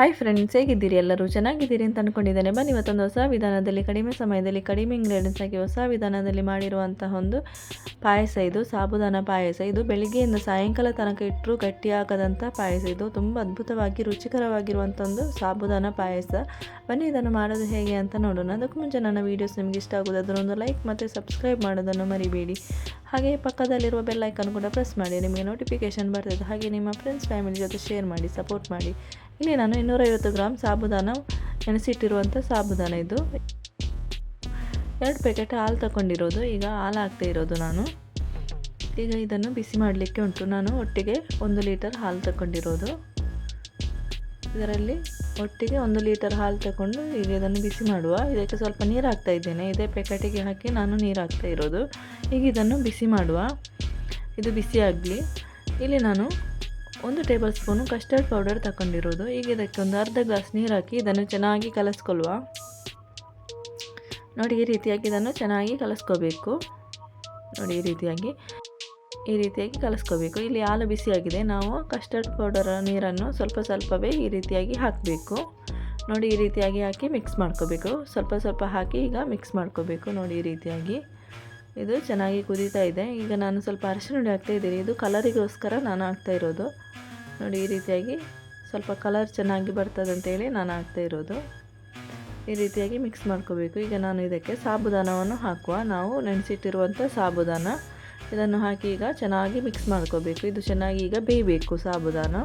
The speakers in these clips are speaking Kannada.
ಹಾಯ್ ಫ್ರೆಂಡ್ಸ್ ಹೇಗಿದ್ದೀರಿ? ಎಲ್ಲರೂ ಚೆನ್ನಾಗಿದ್ದೀರಿ ಅಂತ ಅಂದ್ಕೊಂಡಿದ್ದೇನೆ ಬನ್ನಿ ಇವತ್ತೊಂದು ಹೊಸ ವಿಧಾನದಲ್ಲಿ, ಕಡಿಮೆ ಸಮಯದಲ್ಲಿ, ಕಡಿಮೆ ಇಂಗ್ರೀಡಿಯೆಂಟ್ಸ್ ಆಗಿ ಹೊಸ ವಿಧಾನದಲ್ಲಿ ಮಾಡಿರುವಂತಹ ಒಂದು ಪಾಯಸ ಇದು, ಸಾಬುದಾನ ಪಾಯಸ. ಇದು ಬೆಳಿಗ್ಗೆಯಿಂದ ಸಾಯಂಕಾಲ ತನಕ ಇಟ್ಟರೂ ಗಟ್ಟಿಯಾಗದಂಥ ಪಾಯಸ ಇದು. ತುಂಬ ಅದ್ಭುತವಾಗಿ ರುಚಿಕರವಾಗಿರುವಂಥ ಒಂದು ಸಾಬುದಾನ ಪಾಯಸ. ಬನ್ನಿ, ಇದನ್ನು ಮಾಡೋದು ಹೇಗೆ ಅಂತ ನೋಡೋಣ. ಅದಕ್ಕೂ ಮುಂಚೆ ನನ್ನ ವೀಡಿಯೋಸ್ ನಿಮಗೆ ಇಷ್ಟ ಆಗೋದು ಒಂದು ಲೈಕ್ ಮತ್ತು ಸಬ್ಸ್ಕ್ರೈಬ್ ಮಾಡೋದನ್ನು ಮರಿಬೇಡಿ. ಹಾಗೆ ಪಕ್ಕದಲ್ಲಿರುವ ಬೆಲ್ಲೈಕನ್ ಕೂಡ ಪ್ರೆಸ್ ಮಾಡಿ. ನಿಮಗೆ ನೋಟಿಫಿಕೇಷನ್ ಬರ್ತದೆ. ಹಾಗೆ ನಿಮ್ಮ ಫ್ರೆಂಡ್ಸ್ ಫ್ಯಾಮಿಲಿ ಜೊತೆ ಶೇರ್ ಮಾಡಿ ಸಪೋರ್ಟ್ ಮಾಡಿ. ಇಲ್ಲಿ ನಾನು ಇನ್ನೂರೈವತ್ತು ಗ್ರಾಮ್ ಸಾಬುದಾನ ನೆನೆಸಿಟ್ಟಿರುವಂಥ ಸಾಬುದಾನ ಇದು. ಎರಡು ಪ್ಯಾಕೆಟ್ ಹಾಲು ತಗೊಂಡಿರೋದು, ಈಗ ಹಾಲು ಹಾಕ್ತಾ ಇರೋದು ನಾನು. ಈಗ ಇದನ್ನು ಬಿಸಿ ಮಾಡಲಿಕ್ಕೆ ಉಂಟು. ನಾನು ಒಟ್ಟಿಗೆ ಒಂದು ಲೀಟರ್ ಹಾಲು ತಗೊಂಡಿರೋದು. ಇದರಲ್ಲಿ ಒಟ್ಟಿಗೆ ಒಂದು ಲೀಟರ್ ಹಾಲು ತಗೊಂಡು ಈಗ ಇದನ್ನು ಬಿಸಿ ಮಾಡುವ. ಇದಕ್ಕೆ ಸ್ವಲ್ಪ ನೀರು ಹಾಕ್ತಾ ಇದ್ದೇನೆ. ಇದೇ ಪ್ಯಾಕೆಟಿಗೆ ಹಾಕಿ ನಾನು ನೀರು ಹಾಕ್ತಾ ಇರೋದು. ಈಗ ಇದನ್ನು ಬಿಸಿ ಮಾಡುವ. ಇದು ಬಿಸಿ ಆಗಲಿ ಇಲ್ಲಿ ನಾನು ಒಂದು ಟೇಬಲ್ ಸ್ಪೂನು ಕಸ್ಟರ್ಡ್ ಪೌಡರ್ ತಗೊಂಡಿರೋದು ಈಗ ಇದಕ್ಕೆ ಒಂದು ಅರ್ಧ ಗ್ಲಾಸ್ ನೀರು ಹಾಕಿ ಇದನ್ನು ಚೆನ್ನಾಗಿ ಕಲಸ್ಕೊಳ್ವ. ನೋಡಿ, ಈ ರೀತಿಯಾಗಿ ಇದನ್ನು ಚೆನ್ನಾಗಿ ಕಲಸ್ಕೋಬೇಕು. ನೋಡಿ, ಈ ರೀತಿಯಾಗಿ ಈ ರೀತಿಯಾಗಿ ಕಲಸ್ಕೋಬೇಕು. ಇಲ್ಲಿ ಹಾಲು ಬಿಸಿಯಾಗಿದೆ. ನಾವು ಕಸ್ಟರ್ಡ್ ಪೌಡರ್ ನೀರನ್ನು ಸ್ವಲ್ಪ ಸ್ವಲ್ಪವೇ ಈ ರೀತಿಯಾಗಿ ಹಾಕಬೇಕು. ನೋಡಿ, ಈ ರೀತಿಯಾಗಿ ಹಾಕಿ ಮಿಕ್ಸ್ ಮಾಡ್ಕೋಬೇಕು. ಸ್ವಲ್ಪ ಸ್ವಲ್ಪ ಹಾಕಿ ಈಗ ಮಿಕ್ಸ್ ಮಾಡ್ಕೋಬೇಕು. ನೋಡಿ, ಈ ರೀತಿಯಾಗಿ. ಇದು ಚೆನ್ನಾಗಿ ಕುದೀತಾ ಇದೆ. ಈಗ ನಾನು ಸ್ವಲ್ಪ ಅರಿಶಿನ ಹುಡಿ ಹಾಕ್ತಾ ಇದ್ದೀನಿ. ಇದು ಕಲರಿಗೋಸ್ಕರ ನಾನು ಹಾಕ್ತಾ ಇರೋದು. ನೋಡಿ, ಈ ರೀತಿಯಾಗಿ ಸ್ವಲ್ಪ ಕಲರ್ ಚೆನ್ನಾಗಿ ಬರ್ತದೆ ಅಂತೇಳಿ ನಾನು ಹಾಕ್ತಾ ಇರೋದು. ಈ ರೀತಿಯಾಗಿ ಮಿಕ್ಸ್ ಮಾಡ್ಕೋಬೇಕು. ಈಗ ನಾನು ಇದಕ್ಕೆ ಸಾಬುದಾನವನ್ನು ಹಾಕುವ. ನಾವು ನೆನೆಸಿಟ್ಟಿರುವಂಥ ಸಾಬುದಾನ. ಇದನ್ನು ಹಾಕಿ ಈಗ ಚೆನ್ನಾಗಿ ಮಿಕ್ಸ್ ಮಾಡ್ಕೋಬೇಕು. ಇದು ಚೆನ್ನಾಗಿ ಈಗ ಬೇಯಬೇಕು ಸಾಬುದಾನ.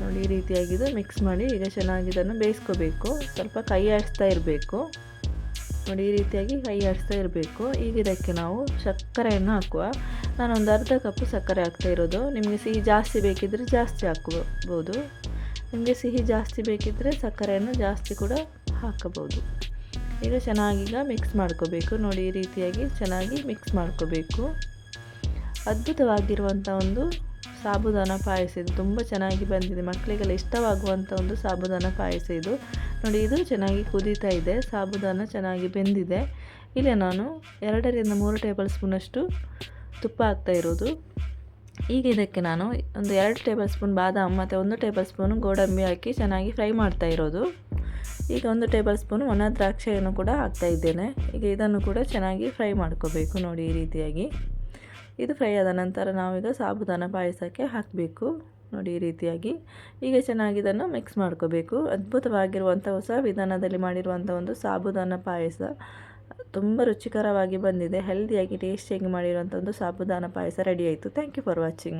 ನೋಡಿ, ಈ ರೀತಿಯಾಗಿ ಇದು ಮಿಕ್ಸ್ ಮಾಡಿ ಈಗ ಚೆನ್ನಾಗಿ ಇದನ್ನು ಬೇಯಿಸ್ಕೋಬೇಕು. ಸ್ವಲ್ಪ ಕೈ ಆಡಿಸ್ತಾ ಇರಬೇಕು. ನೋಡಿ, ಈ ರೀತಿಯಾಗಿ ಕೈ ಆಡಿಸ್ತಾ ಇರಬೇಕು. ಈಗ ಇದಕ್ಕೆ ನಾವು ಸಕ್ಕರೆಯನ್ನು ಹಾಕುವ. ನಾನು ಒಂದು ಅರ್ಧ ಕಪ್ಪು ಸಕ್ಕರೆ ಹಾಕ್ತಾ ಇರೋದು. ನಿಮಗೆ ಸಿಹಿ ಜಾಸ್ತಿ ಬೇಕಿದ್ದರೆ ಜಾಸ್ತಿ ಹಾಕ್ಬೋದು. ನಿಮಗೆ ಸಿಹಿ ಜಾಸ್ತಿ ಬೇಕಿದ್ದರೆ ಸಕ್ಕರೆಯನ್ನು ಜಾಸ್ತಿ ಕೂಡ ಹಾಕಬಹುದು. ಈಗ ಚೆನ್ನಾಗೀಗ ಮಿಕ್ಸ್ ಮಾಡ್ಕೋಬೇಕು. ನೋಡಿ, ಈ ರೀತಿಯಾಗಿ ಚೆನ್ನಾಗಿ ಮಿಕ್ಸ್ ಮಾಡ್ಕೋಬೇಕು. ಅದ್ಭುತವಾಗಿರುವಂಥ ಒಂದು ಸಾಬುದಾನ ಪಾಯಸ ಇದು ತುಂಬ ಚೆನ್ನಾಗಿ ಬಂದಿದೆ. ಮಕ್ಕಳಿಗೆಲ್ಲ ಇಷ್ಟವಾಗುವಂಥ ಒಂದು ಸಾಬುದಾನ ಪಾಯಸ ಇದು. ನೋಡಿ, ಇದು ಚೆನ್ನಾಗಿ ಕುದೀತಾ ಇದೆ. ಸಾಬುದಾನ ಚೆನ್ನಾಗಿ ಬೆಂದಿದೆ. ಇಲ್ಲೇ ನಾನು ಎರಡರಿಂದ ಮೂರು ಟೇಬಲ್ ಸ್ಪೂನಷ್ಟು ತುಪ್ಪ ಹಾಕ್ತಾ ಇರೋದು. ಈಗ ಇದಕ್ಕೆ ನಾನು ಒಂದು ಎರಡು ಟೇಬಲ್ ಸ್ಪೂನ್ ಬಾದಾಮ್ ಮತ್ತು ಒಂದು ಟೇಬಲ್ ಸ್ಪೂನು ಗೋಡಂಬಿ ಹಾಕಿ ಚೆನ್ನಾಗಿ ಫ್ರೈ ಮಾಡ್ತಾ ಇರೋದು. ಈಗ ಒಂದು ಟೇಬಲ್ ಸ್ಪೂನ್ ಒಣ ದ್ರಾಕ್ಷಿಯನ್ನು ಕೂಡ ಹಾಕ್ತಾ ಇದ್ದೇನೆ. ಈಗ ಇದನ್ನು ಕೂಡ ಚೆನ್ನಾಗಿ ಫ್ರೈ ಮಾಡ್ಕೋಬೇಕು ನೋಡಿ ಈ ರೀತಿಯಾಗಿ. ಇದು ಫ್ರೈ ಆದ ನಂತರ ನಾವೀಗ ಸಾಬುದಾನ ಪಾಯಸಕ್ಕೆ ಹಾಕಬೇಕು. ನೋಡಿ, ಈ ರೀತಿಯಾಗಿ. ಈಗ ಚೆನ್ನಾಗಿ ಇದನ್ನು ಮಿಕ್ಸ್ ಮಾಡ್ಕೋಬೇಕು. ಅದ್ಭುತವಾಗಿರುವಂಥ ಹೊಸ ವಿಧಾನದಲ್ಲಿ ಮಾಡಿರುವಂಥ ಒಂದು ಸಾಬುದಾನ ಪಾಯಸ ತುಂಬ ರುಚಿಕರವಾಗಿ ಬಂದಿದೆ. ಹೆಲ್ದಿಯಾಗಿ ಟೇಸ್ಟಿಯಾಗಿ ಮಾಡಿರುವಂಥ ಒಂದು ಸಾಬುದಾನ ಪಾಯಸ ರೆಡಿ ಆಯಿತು. Thank you for watching